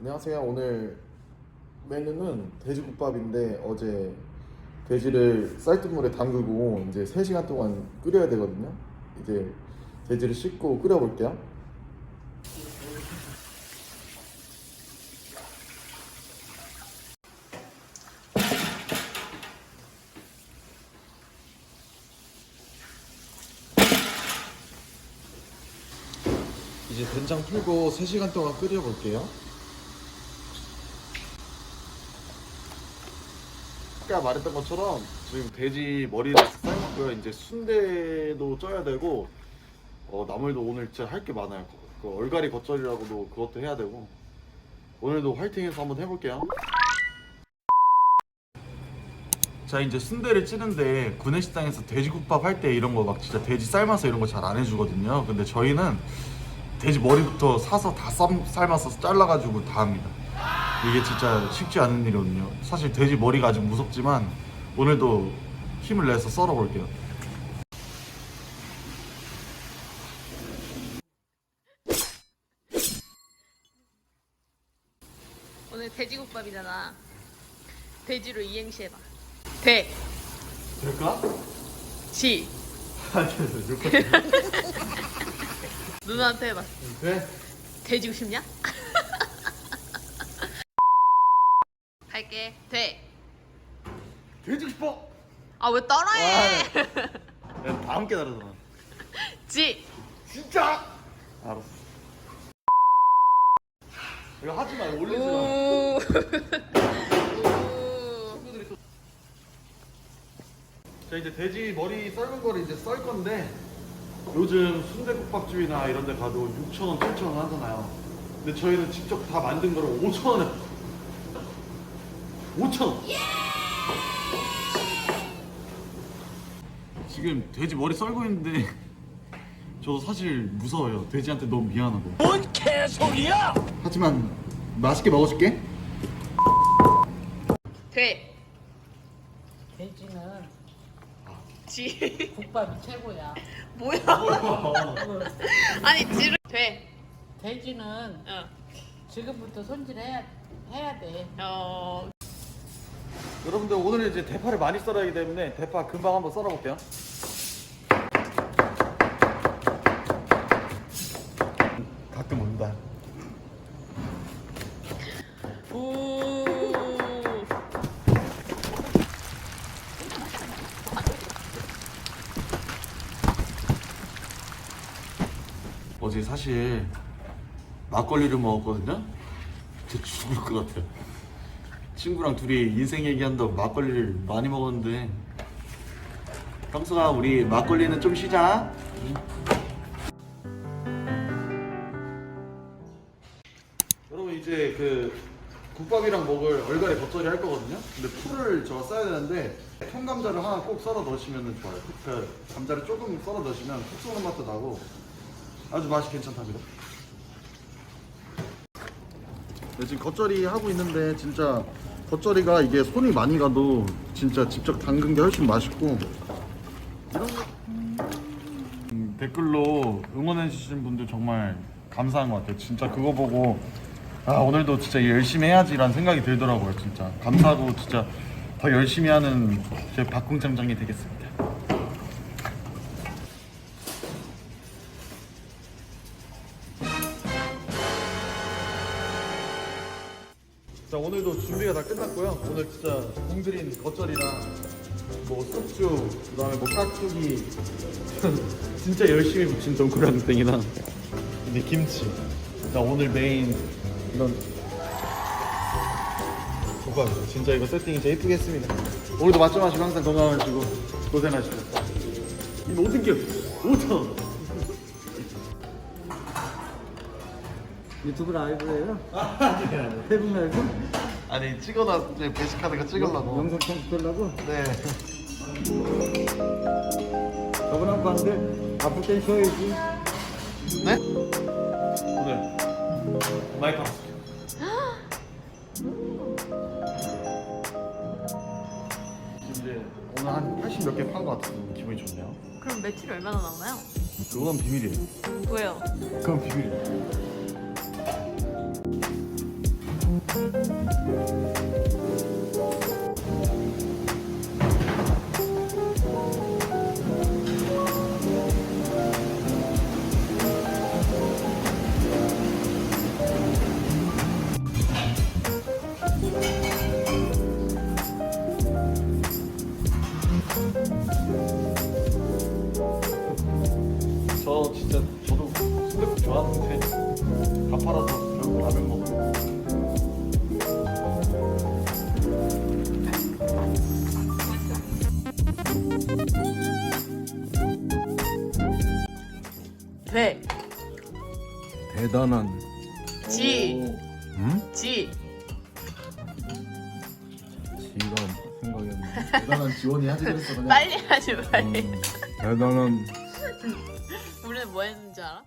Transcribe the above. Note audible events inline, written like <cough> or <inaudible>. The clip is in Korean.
안녕하세요. 오늘 메뉴는 돼지국밥인데 어제 돼지를 쌀뜨물에 담그고 이제 3시간 동안 끓여야 되거든요. 이제 돼지를 씻고 끓여 볼게요. 이제 된장 풀고 3시간 동안 끓여 볼게요. 아까 말했던 것처럼 지금 돼지 머리를 삶았고요. 이제 순대도 쪄야 되고 어, 나물도 오늘 진짜 할 게 많아요. 그 얼갈이 겉절이라고도 그것도 해야 되고 오늘도 화이팅해서 한번 해볼게요. 자 이제 순대를 찌는데 구내식당에서 돼지국밥 할 때 이런 거 막 진짜 돼지 삶아서 이런 거 잘 안 해주거든요. 근데 저희는 돼지 머리부터 사서 다 삶, 삶아서 잘라가지고 다 합니다. 이게 진짜 쉽지 않은 일이거든요. 사실 돼지 머리가 아직 무섭지만 오늘도 힘을 내서 썰어볼게요. 오늘 돼지국밥이잖아. 돼지로 이행시 해봐. 돼, 될까? 지. <laughs> 누나한테 해봐. 돼? 돼지고 싶냐? 할게. 돼. 돼지고 싶어! 아 왜 따라해? 야, 다 함께 다르잖아. 지. 진짜? 알았어. 이거 하지 마, 올리지 마. 오. 오. 자 이제 돼지 머리 썰은 거를 이제 썰 건데 요즘 순대국밥집이나 이런 데 가도 6,000원, 7,000원 하잖아요. 근데 저희는 직접 다 만든 거를 5,000원에 5,000원. 지금 돼지 머리 썰고 있는데 저도 사실 무서워요. 돼지한테 너무 미안하고. 뭔 개소리야! 하지만 맛있게 먹어줄게. 돼. 돼지는 지. 국밥이 최고야. 뭐야? <laughs> 아니 지를 돼. 돼지는 어. 지금부터 손질해야 해야 돼. 어. 여러분들 오늘 이제 대파를 많이 썰어야 하기 때문에 대파 금방 한번 썰어볼게요. 가끔 온다. 오. 어제 사실 막걸리를 먹었거든요. 진짜 죽을 것 같아요. 친구랑 둘이 인생 얘기한다고 막걸리를 많이 먹었는데 형수가 우리 막걸리는 좀 쉬자. 여러분 이제 그 국밥이랑 먹을 얼갈이 겉절이 할 거거든요. 근데 풀을 저가 써야 되는데 통감자를 하나 꼭 썰어 넣으시면 좋아요. 그 감자를 조금 썰어 넣으시면 푹 쏘는 맛도 나고 아주 맛이 괜찮답니다. 네, 지금 겉절이 하고 있는데 진짜 겉절이가 이게 손이 많이 가도 진짜 직접 담근 게 훨씬 맛있고 이런 거 음, 댓글로 응원해 주신 분들 정말 감사한 것 같아요. 진짜 그거 보고 아 오늘도 진짜 열심히 해야지라는 생각이 들더라고요. 진짜 감사하고 진짜 더 열심히 하는 제 박궁 장장이 되겠습니다. 자 오늘도 준비가 다 끝났고요. 오늘 진짜 공들인 겉절이랑 뭐 숙주, 그다음에 뭐 깍두기 <laughs> 진짜 열심히 부친 동그랑땡이랑 이제 김치. 자 오늘 메인 이런 국밥이죠. 진짜 이거 세팅이 진짜 예쁘게 했습니다. 오늘도 맛좀 하시고 항상 건강하시고 고생하시고 이 모든 게 5천 유튜브 라이브예요? 페북 라이브? 아니 찍어놔 이제 베이스카드가 찍으려고. 영상 편집하려고? 네. 저번한 방들 아플 땐 쉬어야지 네? 오늘 마이크 하고 이제 오늘 한 80 몇 개 판 것 같아서 기분이 좋네요. 그럼 매출이 얼마나 나오나요? 그건 비밀이에요. 왜요? 그건 비밀이에요. 대단한 지. 응? 지. 지가 생각이 안 나. 대단한 지원이 하지 그랬어 그냥. <laughs> 빨리 하지 빨리. 음, 대단한 우리는 뭐 했는지 알아?